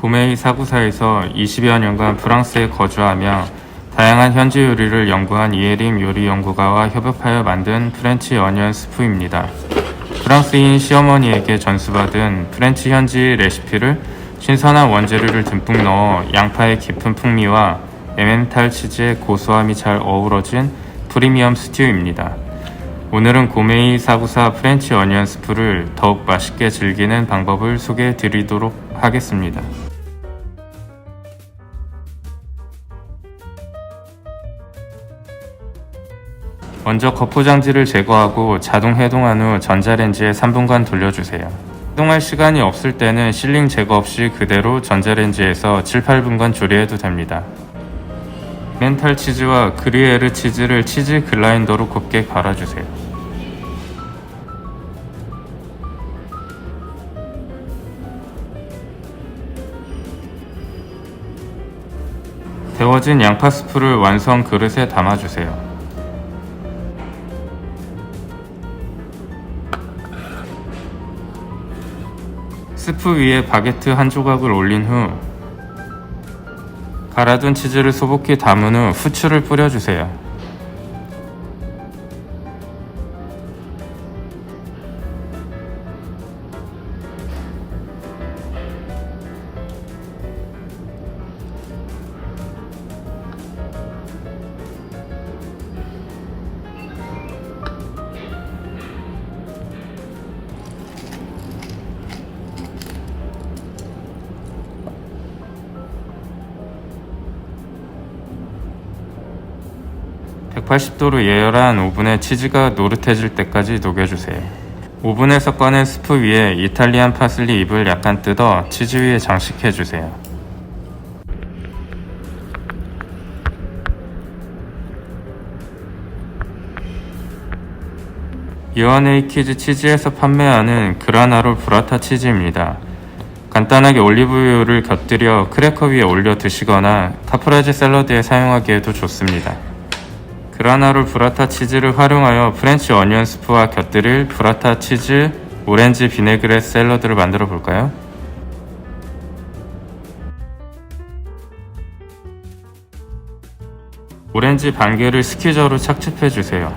고메이 사구사에서 20여 년간 프랑스에 거주하며 다양한 현지 요리를 연구한 이에림 요리 연구가와 협업하여 만든 프렌치 어니언 스프입니다. 프랑스인 시어머니에게 전수받은 프렌치 현지 레시피를 신선한 원재료를 듬뿍 넣어 양파의 깊은 풍미와 에멘탈 치즈의 고소함이 잘 어우러진 프리미엄 스튜입니다. 오늘은 고메이 사구사 프렌치 어니언 스프를 더욱 맛있게 즐기는 방법을 소개해 드리도록 하겠습니다. 먼저 겉포장지를 제거하고 자동 해동한 후 전자레인지에 3분간 돌려주세요. 해동할 시간이 없을 때는 실링 제거 없이 그대로 전자레인지에서 7, 8분간 조리해도 됩니다. 멘탈 치즈와 그리에르 치즈를 치즈 글라인더로 곱게 갈아주세요. 데워진 양파 스프를 완성 그릇에 담아주세요. 스프 위에 바게트 한 조각을 올린 후 갈아둔 치즈를 소복히 담은 후 후추를 뿌려주세요. (180도로) 예열한 오븐에 치즈가 노릇해질 때까지 녹여주세요. 오븐에서 꺼낸 스프 위에 이탈리안 파슬리 잎을 약간 뜯어 치즈 위에 장식해주세요. 이완에이키즈 치즈에서 판매하는 그라나롤 브라타 치즈입니다. 간단하게 올리브유를 곁들여 크래커 위에 올려 드시거나 카프라지 샐러드에 사용하기에도 좋습니다. 그라나롤 브라타 치즈를 활용하여 프렌치 어니언 스프와 곁들일 브라타 치즈 오렌지 비네그레 샐러드를 만들어 볼까요? 오렌지 반 개를 스퀴저로 착즙해 주세요.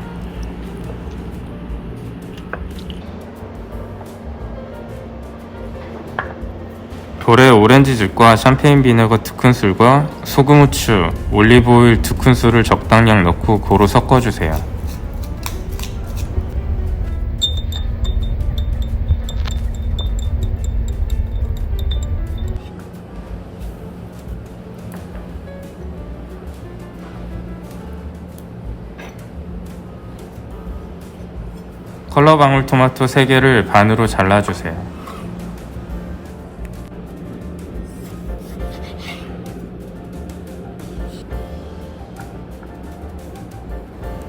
볼에 오렌지즙과 샴페인 비네거 2큰술과 소금 후추, 올리브 오일 2큰술을 적당량 넣고 고루 섞어주세요. 컬러 방울토마토 3개를 반으로 잘라주세요.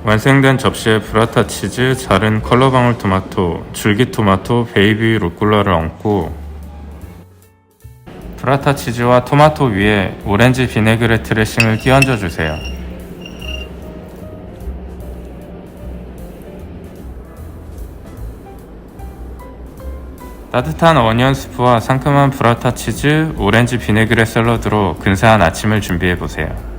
완성된 접시에 브라타 치즈, 자른 컬러 방울 토마토, 줄기 토마토, 베이비 루꼴라를 얹고 브라타 치즈와 토마토 위에 오렌지 비네그레 드레싱을 끼얹어 주세요. 따뜻한 어니언 스프와 상큼한 브라타 치즈, 오렌지 비네그레 샐러드로 근사한 아침을 준비해 보세요.